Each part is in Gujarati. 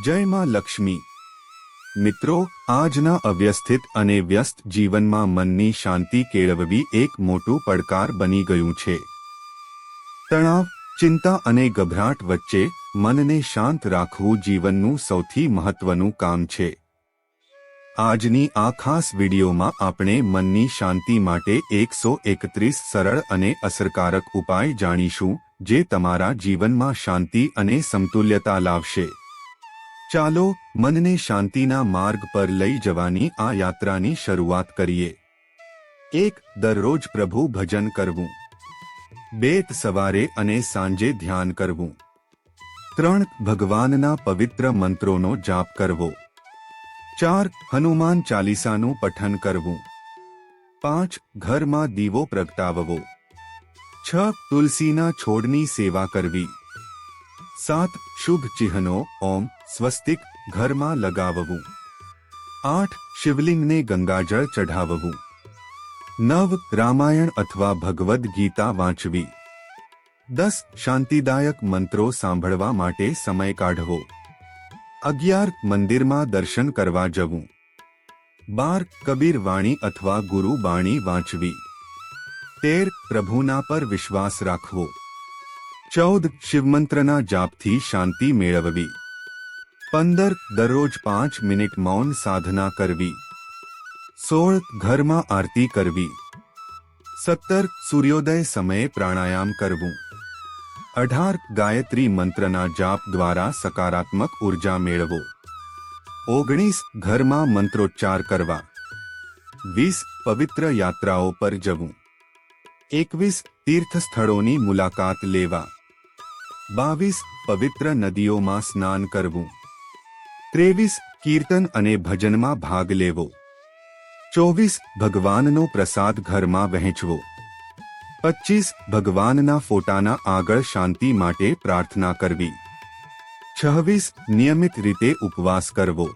જય માં લક્ષ્મી. મિત્રો, આજના અવ્યસ્થિત અને વ્યસ્ત જીવનમાં મનની શાંતિ કેળવવી એક મોટું પડકાર બની ગયું છે. તણાવ, ચિંતા અને ગભરાટ વચ્ચે મનને શાંત રાખવું જીવનનું સૌથી મહત્વનું કામ છે. આજની આ ખાસ વિડીયોમાં આપણે મનની શાંતિ માટે એકસો એકત્રીસ સરળ અને અસરકારક ઉપાય જાણીશું, જે તમારા જીવનમાં શાંતિ અને સમતુલ્યતા લાવશે. ચાલો મનને શાંતિના માર્ગ પર લઈ જવાની આ યાત્રાની શરૂઆત કરીએ. એક, દરરોજ પ્રભુ ભજન કરવું. બેત સવારે અને સાંજે ધ્યાન કરવું. ત્રણ, ભગવાનના પવિત્ર મંત્રોનો જાપ કરવો. ચાર, હનુમાન ચાલીસાનું પઠન કરવું. પાંચ, ઘરમાં દીવો પ્રગટાવવો. છ, તુલસીના છોડની સેવા કરવી. સાત શુભ ચિહ્નો ઓમ સ્વસ્તિક ઘરમાં લગાવવું આઠ શિવલિંગને ગંગાજળ ચઢાવવું નવ રામાયણ અથવા ભગવદ્ ગીતા વાંચવી દસ શાંતિદાયક મંત્રો સાંભળવા માટે સમય કાઢવો અગિયાર મંદિરમાં દર્શન કરવા જવું બાર કબીર વાણી અથવા ગુરુ બાણી વાંચવી તેર પ્રભુના પર વિશ્વાસ રાખવો ચૌદ શિવમંત્રના જાપથી શાંતિ મેળવવી પંદર દરરોજ પાંચ મિનિટ મૌન સાધના કરવી સોળ ઘરમાં આરતી કરવી સત્તર સૂર્યોદય સમયે પ્રાણાયામ કરવું અઢાર ગાયત્રી મંત્રના જાપ દ્વારા સકારાત્મક ઊર્જા મેળવો ઓગણીસ ઘરમાં મંત્રોચ્ચાર કરવા વીસ પવિત્ર યાત્રાઓ પર જવું એકવીસ તીર્થ સ્થળોની મુલાકાત લેવા બાવીસ પવિત્ર નદીઓમાં સ્નાન કરવું. ત્રેવીસ કીર્તન અને ભજનમાં ભાગ લેવો. ચોવીસ ભગવાનનો પ્રસાદ ઘરમાં વહેંચવો. પચીસ ભગવાનના ફોટાના આગળ શાંતિ માટે પ્રાર્થના કરવી. છવ્વીસ નિયમિત રીતે ઉપવાસ કરવો.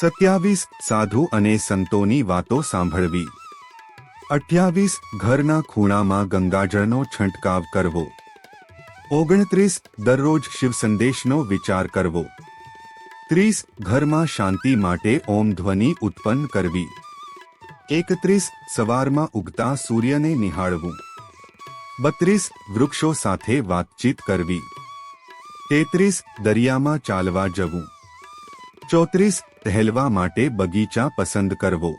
સત્યાવીસ સાધુ અને સંતોની વાતો સાંભળવી. અઠ્યાવીસ ઘરના ખૂણામાં ગંગાજળનો છંટકાવ કરવો. ઓગણત્રીસ દરરોજ શિવ સંદેશનો વિચાર કરવો. ત્રીસ ઘરમાં શાંતિ માટે ઓમ ધ્વનિ ઉત્પન્ન કરવી. એકત્રીસ સવારમાં ઉગતા સૂર્યને નિહાળવું. બત્રીસ વૃક્ષો સાથે વાતચીત કરવી. તેત્રીસ દરિયામાં ચાલવા જવું. ચોત્રીસ ટહેલવા માટે બગીચા પસંદ કરવો.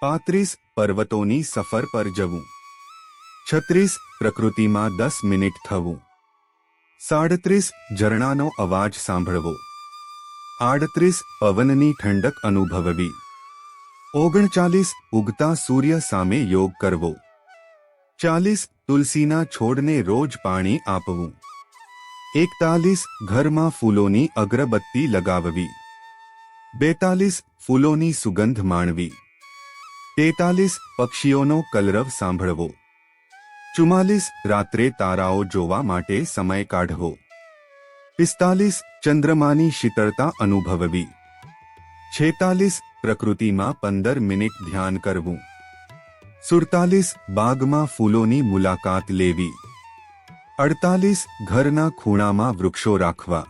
પાંત્રીસ પર્વતોની સફર પર જવું. છત્રીસ પ્રકૃતિમાં દસ મિનિટ થવું. સાડત્રીસ ઝરણાનો અવાજ સાંભળવો. આડત્રીસ પવનની ઠંડક અનુભવવી. ઓગણચાલીસ ઉગતા સૂર્ય સામે યોગ કરવો. ચાલીસ તુલસીના છોડને રોજ પાણી આપવું. એકતાલીસ ઘરમાં ફૂલોની અગરબત્તી લગાવવી. બેતાલીસ ફૂલોની સુગંધ માણવી. તેતાલીસ પક્ષીઓનો કલરવ સાંભળવો. ચુમ્માલીસ રાત્રે તારાઓ જોવા માટે સમય કાઢવો. પિસ્તાલીસ ચંદ્રમાની શીતળતા અનુભવવી. છેતાલીસ પ્રકૃતિમાં પંદર મિનિટ ધ્યાન કરવું. સુડતાલીસ બાગમાં ફૂલોની મુલાકાત લેવી. અડતાલીસ ઘરના ખૂણામાં વૃક્ષો રાખવા.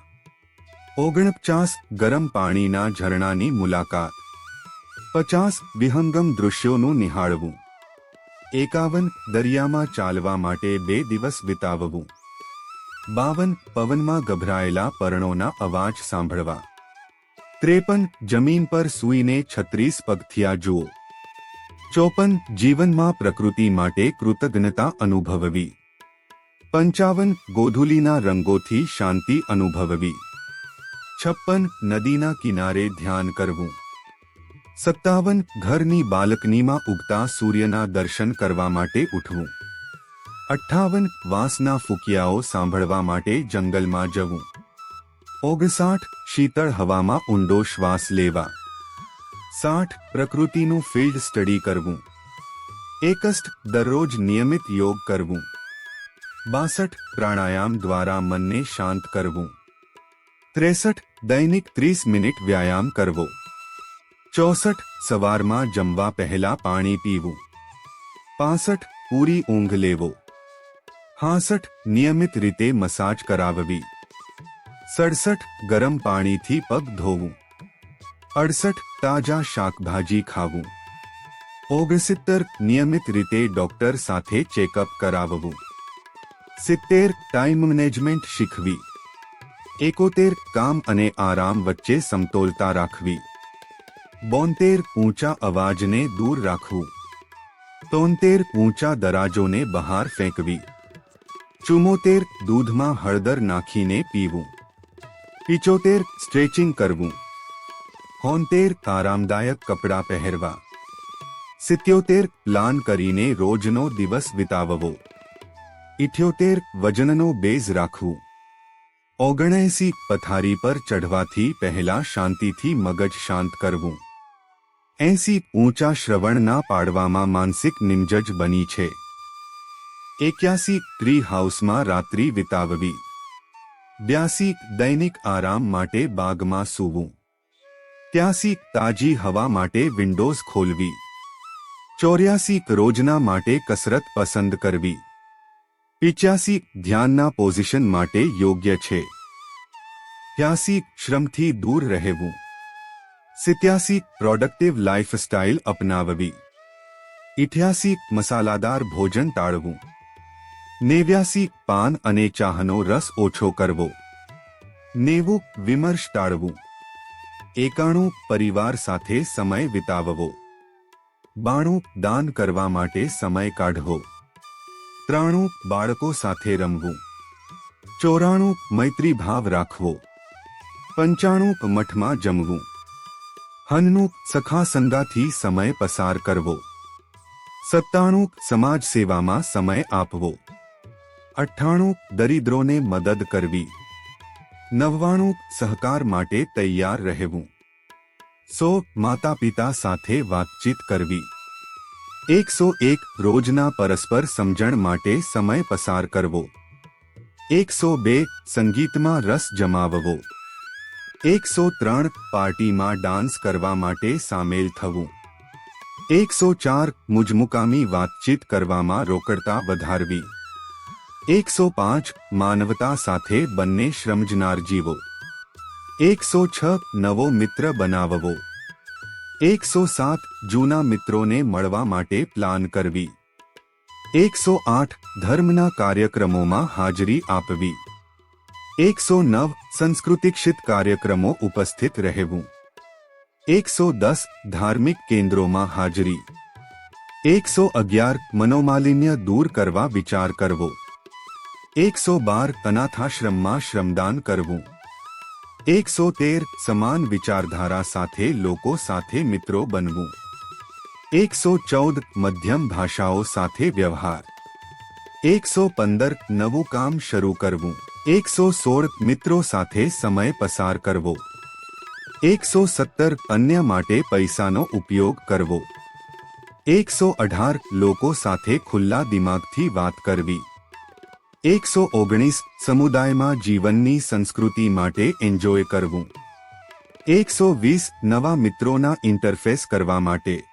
ઓગણપચાસ ગરમ પાણીના ઝરણાની મુલાકાત. પચાસ વિહંગમ દૃશ્યોનું નિહાળવું. એકાવન દરિયામાં ચાલવા માટે બે દિવસ વિતાવવું. બાવન પવનમાં ગભરાયેલા પર્ણોના અવાજ સાંભળવા. ત્રેપન જમીન પર સૂઈને છત્રીસ પગથિયા જુઓ. ચોપન જીવનમાં પ્રકૃતિ માટે કૃતજ્ઞતા અનુભવવી. પંચાવન ગોધુલીના રંગોથી શાંતિ અનુભવવી. છપ્પન નદીના કિનારે ધ્યાન કરવું. સત્તાવન ઘરની બાલકનીમાં ઉગતા સૂર્યના દર્શન કરવા માટે ઉઠવું. અઠ્ઠાવન વાંસના ફૂકિયાઓ સાંભળવા માટે જંગલમાં જવું. ઓગણસાઠ શીતળ હવામાં ઊંડો શ્વાસ લેવા. સાઠ પ્રકૃતિનું ફિલ્ડ સ્ટડી કરવું. એકસ્ટ દરરોજ નિયમિત યોગ કરવું. બાસઠ પ્રાણાયામ દ્વારા મનને શાંત કરવું. ત્રેસઠ દૈનિક ત્રીસ મિનિટ વ્યાયામ કરવો. ચોસઠ સવારમાં જમવા પહેલા પાણી પીવું પાસઠ પૂરી ઊંઘ લેવો હાસઠ નિયમિત રીતે મસાજ કરાવવી સડસઠ ગરમ પાણીથી પગ ધોવું અડસઠ તાજા શાકભાજી ખાવું ઓગણસિત્તેર નિયમિત રીતે ડોક્ટર સાથે ચેકઅપ કરાવવું સિત્તેર ટાઈમ મેનેજમેન્ટ શીખવી એકોતેર કામ અને આરામ વચ્ચે સમતોલતા રાખવી બોતેર ઊંચા અવાજને દૂર રાખવું. તોતેર ઊંચા દરાજોને બહાર ફેંકવી. ચુમ્મોતેર દૂધમાં હળદર નાખીને પીવું. પિચોતેર સ્ટ્રેચિંગ કરવું. હોનતેર આરામદાયક કપડાં પહેરવા. સિત્યોતેર પ્લાન કરીને રોજનો દિવસ વિતાવવો. ઇઠ્યોતેર વજનનો બેઝ રાખવું. ઓગણએંસી પથારી પર ચઢવાથી પહેલા શાંતિથી મગજ શાંત કરવું. એંસી ઊંચા શ્રવણના પાડવામાં માનસિક નિમજજ બની છે. એક્યાસી ટ્રી હાઉસમાં રાત્રિ વિતાવવી. બ્યાસી દૈનિક આરામ માટે બાગમાં સૂવું. ત્યાસી તાજી હવા માટે વિન્ડોઝ ખોલવી. ચોર્યાસી રોજના માટે કસરત પસંદ કરવી. પિચ્યાસી ધ્યાનના પોઝિશન માટે યોગ્ય છે. ત્યાસી શ્રમથી દૂર રહેવું. સિત્યાસી પ્રોડક્ટિવ લાઇફસ્ટાઇલ અપનાવવી ઇઠ્યાસી મસાલાદાર ભોજન ટાળવું નેવ્યાસી પાન અને ચાહનો રસ ઓછો કરવો નેવું વિમર્શ ટાળવું એકાણું પરિવાર સાથે સમય વિતાવવો બાણું દાન કરવા માટે સમય કાઢવો ત્રાણું બાળકો સાથે રમવું ચોરાણું મૈત્રી ભાવ રાખવો પંચાણું મઠમાં જમવું હનનું સખા સંગાથી સમય પસાર કરવો. સત્તાણું સમાજ સેવામાં સમય આપવો. અઠ્ઠાણું દરિદ્રોને મદદ કરવી. નવ્વાણું સહકાર માટે તૈયાર રહેવું. સો માતા પિતા સાથે વાતચીત કરવી. એકસો એક રોજના પરસ્પર સમજણ માટે સમય પસાર કરવો. એકસો બે સંગીતમાં રસ જમાવવો. એકસો ત્રણ પાર્ટીમાં ડાન્સ કરવા માટે સામેલ થવું. એકસો ચાર મુજમુકામી વાતચીત કરવામાં રોકડતા વધારવી. એકસો પાંચ માનવતા સાથે બંને શ્રમજનાર જીવો. એકસો છ નવો મિત્ર બનાવવો. એકસો સાત જૂના મિત્રોને મળવા માટે પ્લાન કરવી. એકસો આઠ ધર્મના કાર્યક્રમોમાં હાજરી આપવી. એકસો નવ સંસ્કૃતિક્ષિત કાર્યક્રમો ઉપસ્થિત રહેવું એકસો દસ ધાર્મિક કેન્દ્રોમાં હાજરી એકસો અગિયાર મનોમાલિન્ય દૂર કરવા વિચાર કરવો એકસો બાર અનાથાશ્રમમાં શ્રમદાન કરવું એકસો તેર સમાન વિચારધારા સાથે લોકો સાથે મિત્રો બનવું એકસો ચૌદ મધ્યમ ભાષાઓ સાથે વ્યવહાર એકસો પંદર નવું કામ શરૂ કરવું એકસો સોળ મિત્રો સાથે સમય પસાર કરવો. એકસો સત્તર અન્ય માટે પૈસાનો ઉપયોગ કરવો. એકસો અઢાર લોકો સાથે ખુલ્લા દિમાગથી વાત કરવી. એકસો ઓગણીસ સમુદાયમાં જીવનની સંસ્કૃતિ માટે એન્જોય કરવું. એકસો વીસ નવા મિત્રોના ઇન્ટરફેસ કરવા માટે.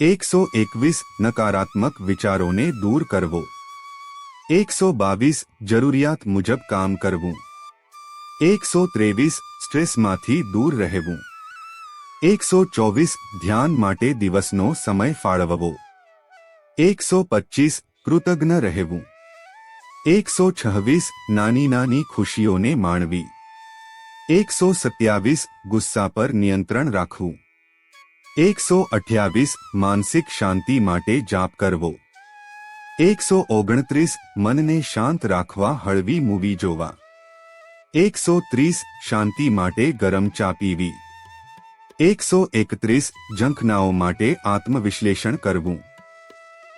એકસો એકવીસ નકારાત્મક વિચારોને દૂર કરવો. એકસો બાવીસ જરૂરિયાત મુજબ કામ કરવું. એકસો ત્રેવીસ સ્ટ્રેસમાંથી દૂર રહેવું. એકસો ચોવીસ ધ્યાન માટે દિવસનો સમય ફાળવવો. એકસો પચીસ કૃતજ્ઞ રહેવું. એકસો છવ્વીસ નાની નાની ખુશીઓને માણવી. એકસો સત્યાવીસ ગુસ્સા પર નિયંત્રણ રાખવું. એકસો અઠ્યાવીસ માનસિક શાંતિ માટે જાપ કરવો. એકસો ઓગણત્રીસ મનને શાંત રાખવા હળવી મૂવી જોવા. એકસો ત્રીસ શાંતિ માટે ગરમ ચા પીવી. એકસો એકત્રીસ જંખનાઓ માટે આત્મવિશ્લેષણ કરવું.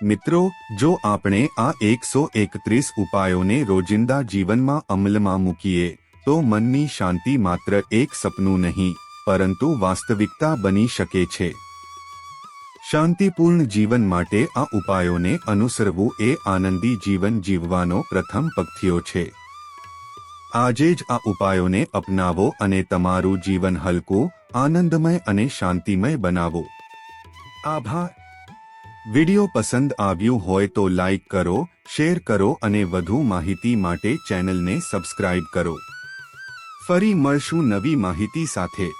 મિત્રો, જો આપણે આ એકસો એકત્રીસ ઉપાયોને રોજિંદા જીવનમાં અમલમાં મૂકીએ, તો મનની શાંતિ માત્ર એક સપનું નહીં, પરંતુ વાસ્તવિકતા બની શકે છે. શાંતિપૂર્ણ જીવન માટે આ ઉપાયોને અનુસરવું એ આનંદી જીવન જીવવાનો પ્રથમ પગથિયો છે. આજે જ આ ઉપાયોને અપનાવો અને તમારું જીવન હલકું, આનંદમય અને શાંતિમય બનાવો. આભાર. વિડિયો પસંદ આવ્યું હોય તો લાઇક કરો, શેર કરો અને વધુ માહિતી માટે ચેનલને સબસ્ક્રાઇબ કરો. ફરી મળશું નવી માહિતી સાથે.